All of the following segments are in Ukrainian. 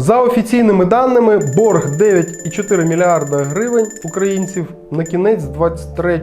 За офіційними даними, борг 9,4 мільярда гривень українців на кінець 2023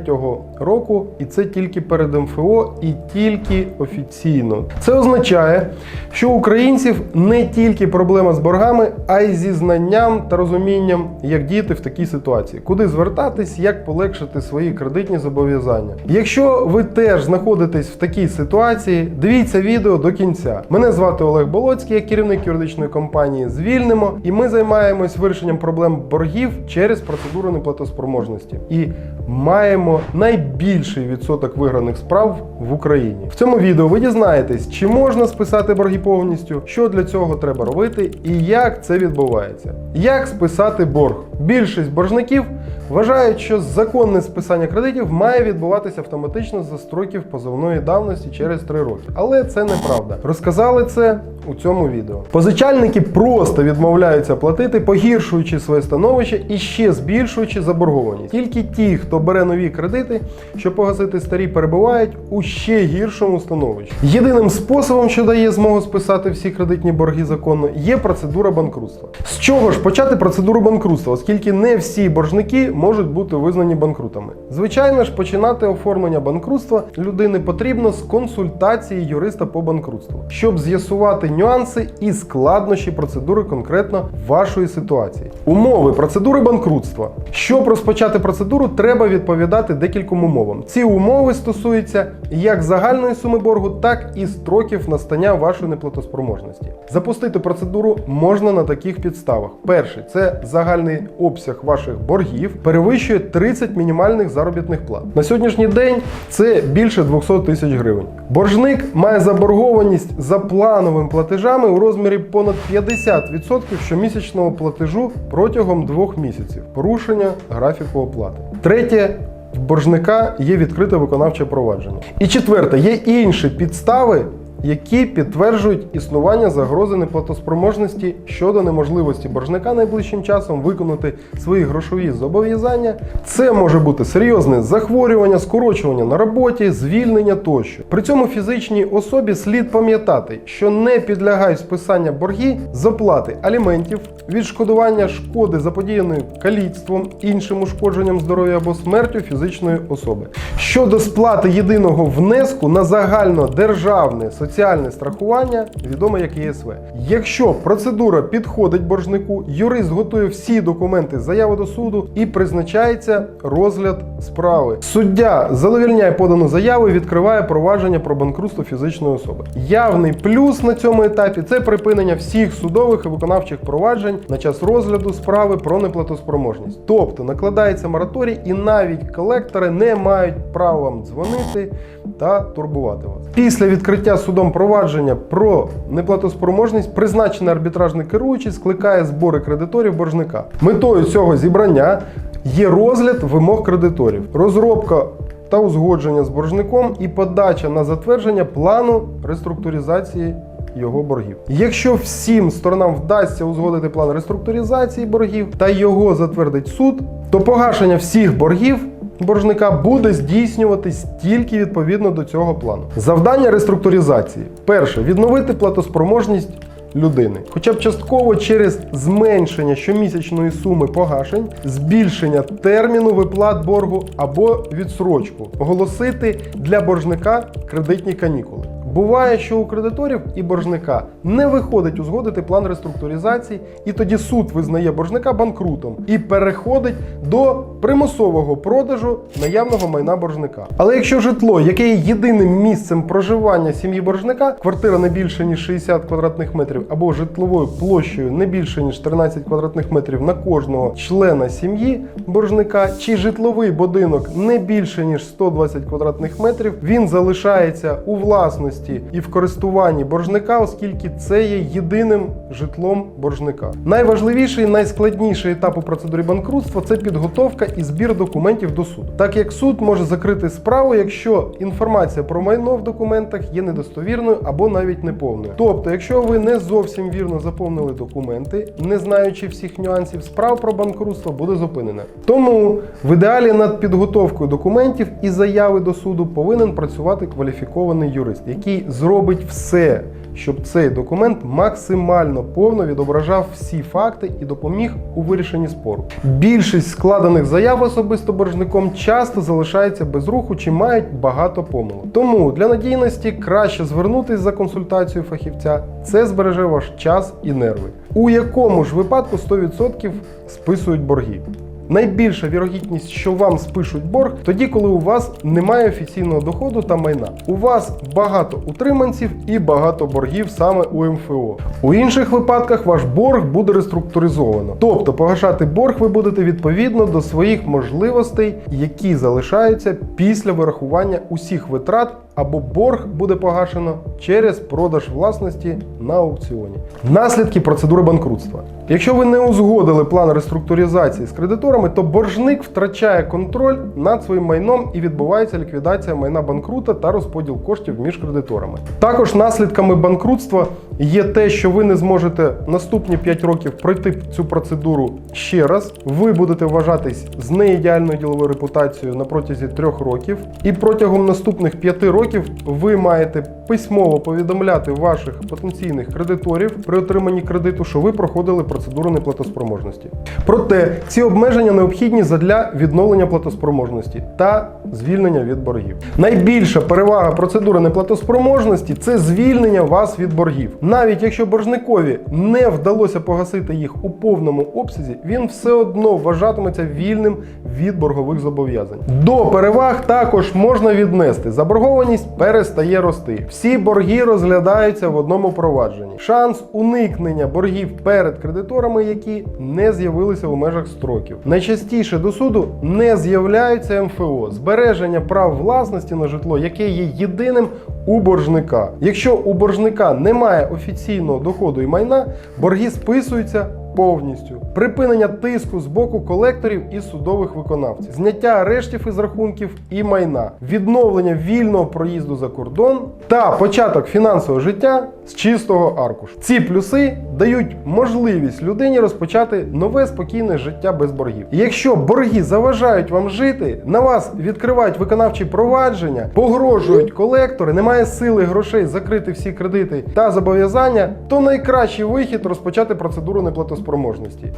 року, і це тільки перед МФО і тільки офіційно. Це означає, що українців не тільки проблема з боргами, а й зі знанням та розумінням, як діяти в такій ситуації, куди звертатись, як полегшити свої кредитні зобов'язання. Якщо ви теж знаходитесь в такій ситуації, дивіться відео до кінця. Мене звати Олег Болоцький, я керівник юридичної компанії Звільнимо, і ми займаємось вирішенням проблем боргів через процедуру неплатоспроможності і маємо найбільший відсоток виграних справ в Україні. В цьому відео ви дізнаєтесь, чи можна списати борги повністю, що для цього треба робити і як це відбувається. Як списати борг? Більшість боржників вважають, що законне списання кредитів має відбуватися автоматично за строків позовної давності через 3 роки. Але це неправда. Розказали це у цьому відео. Позичальники просто відмовляються платити, погіршуючи своє становище і ще збільшуючи заборгованість. Тільки ті, хто бере нові кредити, щоб погасити старі, перебувають у ще гіршому становищі. Єдиним способом, що дає змогу списати всі кредитні борги законно, є процедура банкрутства. З чого ж почати процедуру банкрутства, оскільки не всі боржники можуть бути визнані банкрутами. Звичайно ж, починати оформлення банкрутства людини потрібно з консультації юриста по банкрутству, щоб з'ясувати нюанси і складнощі процедури конкретно вашої ситуації. Умови процедури банкрутства. Щоб розпочати процедуру, треба відповідати декільком умовам. Ці умови стосуються як загальної суми боргу, так і строків настання вашої неплатоспроможності. Запустити процедуру можна на таких підставах. Перший це загальний обсяг ваших боргів перевищує 30 мінімальних заробітних плат. На сьогоднішній день це більше 200 тисяч гривень. Боржник має заборгованість за плановими платежами у розмірі понад 50% щомісячного платежу протягом двох місяців. Порушення графіку оплати. Третє. В боржника є відкрите виконавче провадження. І четверте, є інші підстави, які підтверджують існування загрози неплатоспроможності щодо неможливості боржника найближчим часом виконати свої грошові зобов'язання. Це може бути серйозне захворювання, скорочування на роботі, звільнення тощо. При цьому фізичній особі слід пам'ятати, що не підлягають списання борги з оплати аліментів, відшкодування шкоди заподіяної каліцтвом, іншим ушкодженням здоров'я або смертю фізичної особи. Щодо сплати єдиного внеску на загальнодержавне соціальне страхування, відоме як ЄСВ. Якщо процедура підходить боржнику, юрист готує всі документи заяви до суду і призначається розгляд справи. Суддя задовільняє подану заяву і відкриває провадження про банкрутство фізичної особи. Явний плюс на цьому етапі це припинення всіх судових і виконавчих проваджень на час розгляду справи про неплатоспроможність. Тобто накладається мораторій, і навіть колектори не мають права вам дзвонити та турбувати вас. Після відкриття судом провадження про неплатоспроможність призначений арбітражний керуючий скликає збори кредиторів боржника. Метою цього зібрання є розгляд вимог кредиторів, розробка та узгодження з боржником і подача на затвердження плану реструктуризації його боргів. Якщо всім сторонам вдасться узгодити план реструктуризації боргів та його затвердить суд, то погашення всіх боргів боржника буде здійснюватись тільки відповідно до цього плану. Завдання реструктуризації: перше відновити платоспроможність. Людини, хоча б частково через зменшення щомісячної суми погашень, збільшення терміну виплат боргу або відсрочку, оголосити для боржника кредитні канікули. Буває, що у кредиторів і боржника не виходить узгодити план реструктуризації, і тоді суд визнає боржника банкрутом і переходить до примусового продажу наявного майна боржника. Але якщо житло, яке є єдиним місцем проживання сім'ї боржника, квартира не більше ніж 60 квадратних метрів або житловою площею не більше ніж 13 квадратних метрів на кожного члена сім'ї боржника, чи житловий будинок не більше ніж 120 квадратних метрів, він залишається у власності і в користуванні боржника, оскільки це є єдиним житлом боржника. Найважливіший найскладніший етап у процедурі банкрутства це підготовка і збір документів до суду, так як суд може закрити справу, якщо інформація про майно в документах є недостовірною або навіть неповною. Тобто, якщо ви не зовсім вірно заповнили документи, не знаючи всіх нюансів, справа про банкрутство буде зупинена. Тому в ідеалі над підготовкою документів і заяви до суду повинен працювати кваліфікований юрист, який який зробить все, щоб цей документ максимально повно відображав всі факти і допоміг у вирішенні спору. Більшість складених заяв особисто боржником часто залишається без руху чи мають багато помилок. Тому для надійності краще звернутись за консультацією фахівця. Це збереже ваш час і нерви. У якому ж випадку 100% списують борги. Найбільша вірогідність, що вам спишуть борг, тоді, коли у вас немає офіційного доходу та майна. У вас багато утриманців і багато боргів саме у МФО. У інших випадках ваш борг буде реструктуризовано. Тобто погашати борг ви будете відповідно до своїх можливостей, які залишаються після вирахування усіх витрат, або борг буде погашено через продаж власності на аукціоні. Наслідки процедури банкрутства. Якщо ви не узгодили план реструктуризації з кредиторами, то боржник втрачає контроль над своїм майном і відбувається ліквідація майна банкрута та розподіл коштів між кредиторами. Також наслідками банкрутства є те, що ви не зможете наступні 5 років пройти цю процедуру ще раз. Ви будете вважатись з неідеальною діловою репутацією на протязі 3 років, і протягом наступних 5 років ви маєте письмово повідомляти ваших потенційних кредиторів при отриманні кредиту, що ви проходили процедуру неплатоспроможності. Проте ці обмеження необхідні задля відновлення платоспроможності та звільнення від боргів. Найбільша перевага процедури неплатоспроможності це звільнення вас від боргів. Навіть якщо боржникові не вдалося погасити їх у повному обсязі, він все одно вважатиметься вільним від боргових зобов'язань. До переваг також можна віднести заборгованість перестає рости. Всі борги розглядаються в одному провадженні. Шанс уникнення боргів перед кредиторами, які не з'явилися у межах строків. Найчастіше до суду не з'являються МФО, збереження прав власності на житло, яке є єдиним у боржника. Якщо у боржника немає офіційного доходу і майна, борги списуються повністю. Припинення тиску з боку колекторів і судових виконавців, зняття арештів із рахунків і майна, відновлення вільного проїзду за кордон та початок фінансового життя з чистого аркушу. Ці плюси дають можливість людині розпочати нове спокійне життя без боргів. Якщо борги заважають вам жити, на вас відкривають виконавчі провадження, погрожують колектори, немає сили грошей закрити всі кредити та зобов'язання, то найкращий вихід розпочати процедуру неплатоспроможності.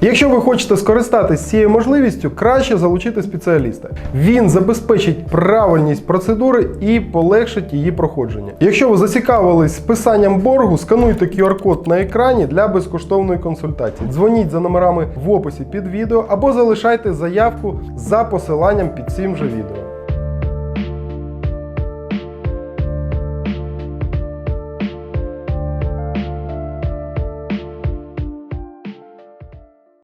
Якщо ви хочете скористатись цією можливістю, краще залучити спеціаліста. Він забезпечить правильність процедури і полегшить її проходження. Якщо ви зацікавились списанням боргу, скануйте QR-код на екрані для безкоштовної консультації. Дзвоніть за номерами в описі під відео або залишайте заявку за посиланням під цим же відео.